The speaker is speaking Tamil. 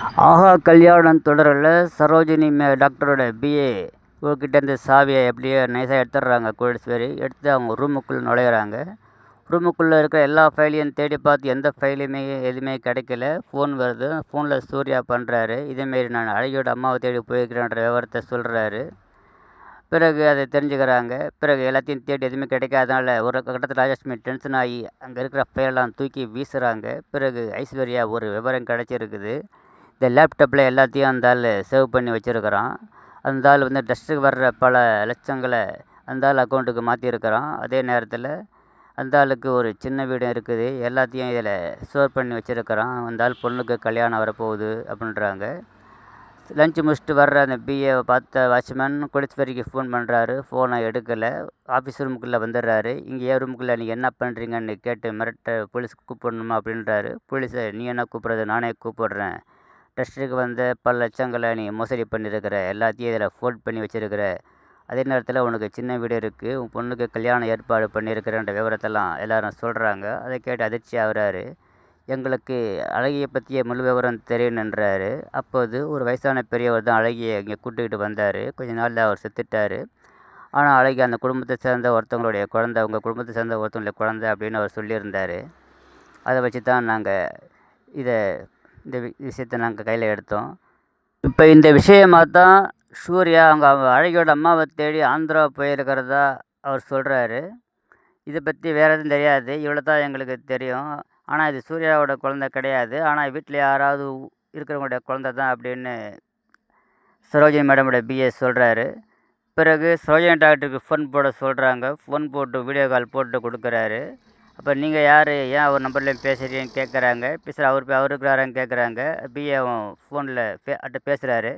ஆஹா கல்யாணம் தொடரில். சரோஜினி மே டாக்டரோட பிஏ கிட்டேருந்து சாவியை எப்படியே நைஸாக எடுத்துடுறாங்க கோடீஸ்வரி. எடுத்து அவங்க ரூமுக்குள்ளே நுழையிறாங்க. ரூமுக்குள்ளே இருக்கிற எல்லா ஃபைலையும் தேடி பார்த்து எந்த ஃபைலையுமே எதுவுமே கிடைக்கல. ஃபோன் வருது. ஃபோனில் சூர்யா பண்ணுறாரு இதேமாரி நான் அழகியோட அம்மாவை தேடி போயிருக்கிறேன்ற விவரத்தை சொல்கிறாரு பிறகு அதை தெரிஞ்சுக்கிறாங்க. பிறகு எல்லாத்தையும் தேடி எதுவுமே கிடைக்காதனால ஒரு கட்டத்தில் ராஜலட்சுமி டென்ஷன் ஆகி அங்கே இருக்கிற ஃபைலெல்லாம் தூக்கி வீசுகிறாங்க பிறகு ஐஸ்வர்யா ஒரு விவரம் கிடச்சிருக்குது. இந்த லேப்டாப்பில் எல்லாத்தையும் அந்த ஆள் சேவ் பண்ணி வச்சுருக்கிறான். அந்த ஆள் வந்து டஸ்ட்டுக்கு வர்ற பல லட்சங்களை அந்த ஆள் அக்கௌண்ட்டுக்கு மாற்றிருக்கிறான் அதே நேரத்தில் அந்த ஆளுக்கு ஒரு சின்ன வீடு இருக்குது. எல்லாத்தையும் இதில் ஸ்டோர் பண்ணி வச்சுருக்கிறான். அந்த ஆள் பொண்ணுக்கு கல்யாணம் வரப்போகுது அப்படின்றாங்க. லஞ்ச் முடிச்சுட்டு வர்ற அந்த பிஏவை பார்த்த வாட்ச்மேன் கோடீஸ்வரிக்கு ஃபோன் பண்ணுறாரு ஃபோனை எடுக்கலை. ஆஃபீஸ் ரூமுக்குள்ளே வந்துடுறாரு. இங்கே ஏன் ரூமுக்குள்ளே நீங்கள் என்ன பண்ணுறீங்கன்னு கேட்டு மிரட்ட போலீஸ் கூப்பிடணுமா அப்படின்றாரு. போலீஸை நீ என்ன கூப்பிட்றது? நானே கூப்பிடுறேன். டெஸ்ட்டுக்கு வந்த பல லட்சங்களை நீ மோசடி பண்ணியிருக்கிற எல்லாத்தையும் இதில் ஃபோல்ட் பண்ணி வச்சுருக்கிற. அதே நேரத்தில் உனக்கு சின்ன வீடு இருக்குது உன் பொண்ணுக்கு கல்யாணம் ஏற்பாடு பண்ணியிருக்கிறன்ற விவரத்தெல்லாம் எல்லாரும் சொல்கிறாங்க அதை கேட்டு அதிர்ச்சி ஆகிறாரு. எங்களுக்கு அழகியை பற்றிய முழு விவரம் தெரியணுன்றாரு அப்போது ஒரு வயசான பெரியவர் தான் அழகியை இங்கே கூட்டுக்கிட்டு வந்தார். கொஞ்ச நாளில் அவர் செத்துட்டார். ஆனால் அழகி அந்த குடும்பத்தை சேர்ந்த ஒருத்தவங்களுடைய குழந்த உங்கள் குடும்பத்தை சேர்ந்த ஒருத்தவங்களுடைய குழந்த அப்படின்னு அவர் சொல்லியிருந்தார். அதை வச்சு தான் நாங்கள் இதை இந்த வி விஷயத்தை நாங்கள் கையில் எடுத்தோம். இப்போ இந்த விஷயமாக தான் சூர்யா அவங்க அவங்க அழகியோட அம்மாவை தேடி ஆந்திரா போயிருக்கிறதா அவர் சொல்கிறாரு இதை பற்றி வேறு எதுவும் தெரியாது. இவ்வளோ தான் எங்களுக்கு தெரியும். ஆனால் இது சூர்யாவோட குழந்த கிடையாது. ஆனால் வீட்டில் யாராவது இருக்கிறவங்களுடைய குழந்த தான் அப்படின்னு சரோஜினி மேடமோட பிஏ சொல்கிறாரு பிறகு சரோஜினி டாக்டருக்கு ஃபோன் போட சொல்கிறாங்க ஃபோன் போட்டு வீடியோ கால் போட்டு கொடுக்குறாரு. அப்போ நீங்கள் யார்? ஏன் அவர் நம்பர்லேயும் பேசுகிறீங்கன்னு கேட்குறாங்க. பேசுகிற அவர் அவர் இருக்கிறாரான்னு கேட்குறாங்க. பிஏ ஃபோனில் பே அட்ட பேசுகிறாரு